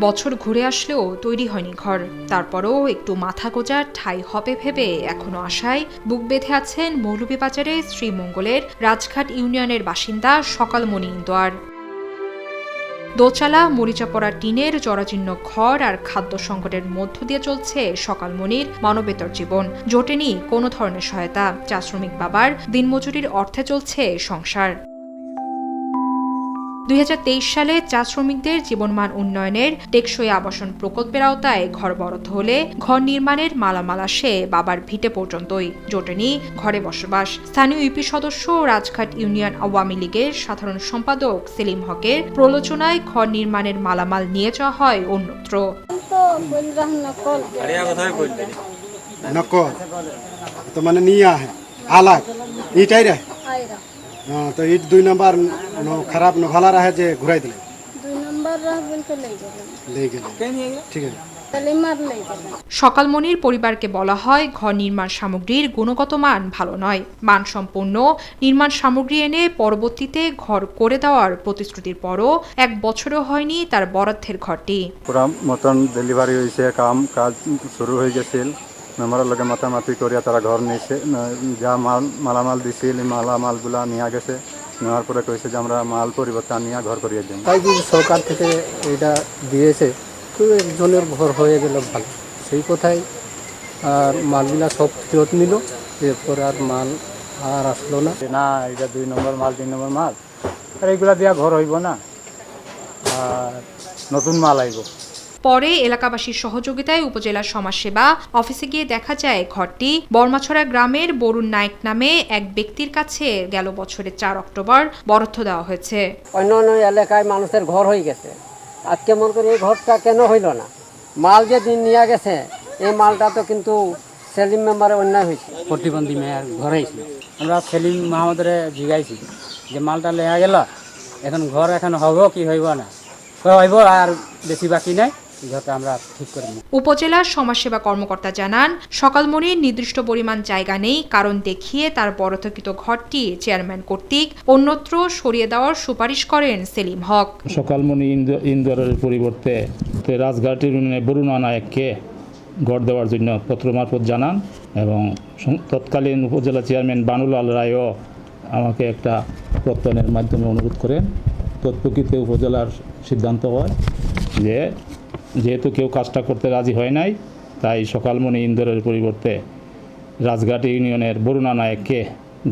বছর ঘুরে আসলেও তৈরি হয়নি ঘর। তারপরও একটু মাথা গোজার ঠাই হবে ভেবে এখনও আশায় বুক বেঁধে আছেন মৌলভীবাজারে শ্রীমঙ্গলের রাজঘাট ইউনিয়নের বাসিন্দা সকালমণি ইন্দোয়ার। দোচালা, মরিচাপড়া টিনের জরাজীর্ণ ঘর আর খাদ্য সংকটের মধ্য দিয়ে চলছে সকালমণির মানবেতর জীবন। জোটেনি কোনো ধরনের সহায়তা। চা শ্রমিক বাবার দিনমজুরির অর্থে চলছে সংসার। দুই হাজার তেইশ সালে চা শ্রমিকদের জীবনমান উন্নয়নের টেকসই আবাসন প্রকল্পের আওতায় ঘর বরাদ্দ হলে ঘর নির্মাণের মালামাল আসে বাবার ভিটে পর্যন্তই। জোটেনি ঘরে বসবাস। স্থানীয় ইউপি সদস্য রাজঘাট ইউনিয়ন আওয়ামী লীগের সাধারণ সম্পাদক সেলিম হকের প্রলোচনায় ঘর নির্মাণের মালামাল নিয়ে যাওয়া হয় অন্যত্র। নকল। তো মানে নিয়ে আহে হ্যাঁ, তো ইট দুই নম্বর খারাপ নভালা রাহে যে ঘুরাই দিলে সকালমণির পরিবারকে বলা হয় ঘর নির্মাণ সামগ্রীর গুণগত মান ভালো নয়। মানসম্পন্ন নির্মাণ সামগ্রী এনে পরবর্তীতে ঘর করে দেওয়ার প্রতিশ্রুতির পরও এক বছরও হয়নি তার বরাদ্দের ঘরটি। পুরা মতন ডেলিভারি হয়েছে কাম কাজ শুরু হয়ে গেছিল। মেম্বারের লগে মাতামাতি করিয়া তারা ঘর নিয়েছে যা মাল মালামাল দিছিল মালামালগুলা নিয়ে গেছে। নেওয়ার পরে কইছে যে আমরা মাল পরিবর্তে আনিয়া ঘর করিয়ে দিন তাই যদি সরকার থেকে এটা দিয়েছে তো একজনের ঘর হয়ে গেল ভালো। সেই কথাই আর মালগুলা সব ফেরত নিল এরপর আর মাল আর আসলো না। না এটা দুই নম্বর মাল তিন নম্বর মাল। আর এইগুলা দিয়া ঘর হইব না। আর নতুন মাল আইব। পরে এলাকাবাসীর সহযোগিতায় উপজেলা সমাজসেবা অফিসে গিয়ে দেখা যায় ঘরটি বর্মাছড়া গ্রামের বরুণ নায়ক নামে এক ব্যক্তির কাছে গেল বছরের চার অক্টোবর বরাদ্দ দেওয়া হয়েছে। অন্য অন্য এলাকায় মানুষের ঘর হয়ে গেছে। আর কেমন করে এই ঘরটা কেন হইল না? মাল যে দিন নিয়ে গেছে এই মালটা তো কিন্তু সেলিম মেম্বারে অন্যায় হয়েছে। প্রতিবন্ধী মেয়ের ঘরে ছিল আমরা সেলিম মাহমুদরে জিগাইছি যে মালটা লেয়া গেল এখন ঘর এখন হব কি হইব না? হইব আর বেশি বাকি নাই। এই ঘরটা আমরা ঠিক করে নিই। উপজেলার সমাজসেবা কর্মকর্তা জানান সকালমণির নির্দিষ্ট পরিমাণ জায়গা নেই কারণ দেখিয়ে তার বরাদ্দকৃত ঘরটি চেয়ারম্যান কর্তৃক অন্যত্র সরিয়ে দেওয়ার সুপারিশ করেন সেলিম হক। সকালমণি ইন্দো- ইন্দোরের পরিবর্তে তে রাজঘাট ইউনিয়নের বরুণা নায়ককে গড় দেওয়ার জন্য পত্র মারফত জানান এবং তৎকালীন উপজেলা চেয়ারম্যান বানুলাল রায়ও আমাকে একটা প্রত্যয়নের মাধ্যমে অনুরোধ করেন। তৎপ্রকৃতে উপজেলার সিদ্ধান্ত হয় যে যেহেতু কেউ কাজটা করতে রাজি হয় নাই তাই সকালমণি ইন্দোরের পরিবর্তে রাজঘাট ইউনিয়নের বরুণা নায়ককে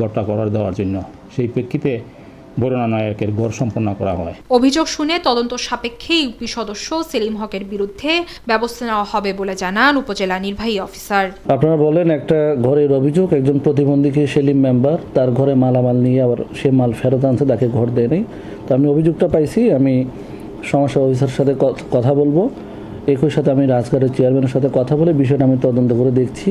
গড়টা করার দেওয়ার জন্য। সেই প্রেক্ষিতে বরুণা নায়কের গড় সম্পন্ন করা হয়। অভিযোগ শুনে তদন্ত সাপেক্ষে ইউপি সদস্য সেলিম হকের বিরুদ্ধে ব্যবস্থা নেওয়া হবে বলে জানান উপজেলা নির্বাহী অফিসার। আপনারা বলেন একটা ঘরের অভিযোগ একজন প্রতিবন্ধীকে সেলিম মেম্বার তার ঘরে মালামাল নিয়ে আবার সে মাল ফেরত আনছে তাকে ঘর দেয় নাই তো আমি অভিযোগটা পাইছি আমি সমস্যা অফিসার সাথে কথা বলব। একই সাথে আমি রাজঘাটের চেয়ারম্যানের সাথে কথা বলে বিষয়টা আমি তদন্ত করে দেখছি।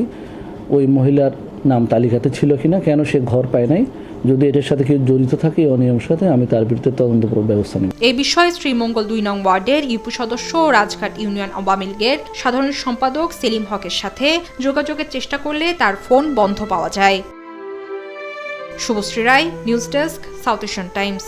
ওই মহিলার নাম তালিকাতে ছিল কি না কেন সে ঘর পায় নাই, যদি এটার সাথে কেউ জড়িত থাকে এই অনিয়মের সাথে আমি তার বিরুদ্ধে তদন্ত ব্যবস্থা নিব। এই বিষয়ে শ্রীমঙ্গল দুই নং ওয়ার্ডের ইউপি সদস্য রাজঘাট ইউনিয়ন আওয়ামী লীগের সাধারণ সম্পাদক সেলিম হকের সাথে যোগাযোগের চেষ্টা করলে তার ফোন বন্ধ পাওয়া যায়। Shubhashree Roy, news desk, South Asian Times.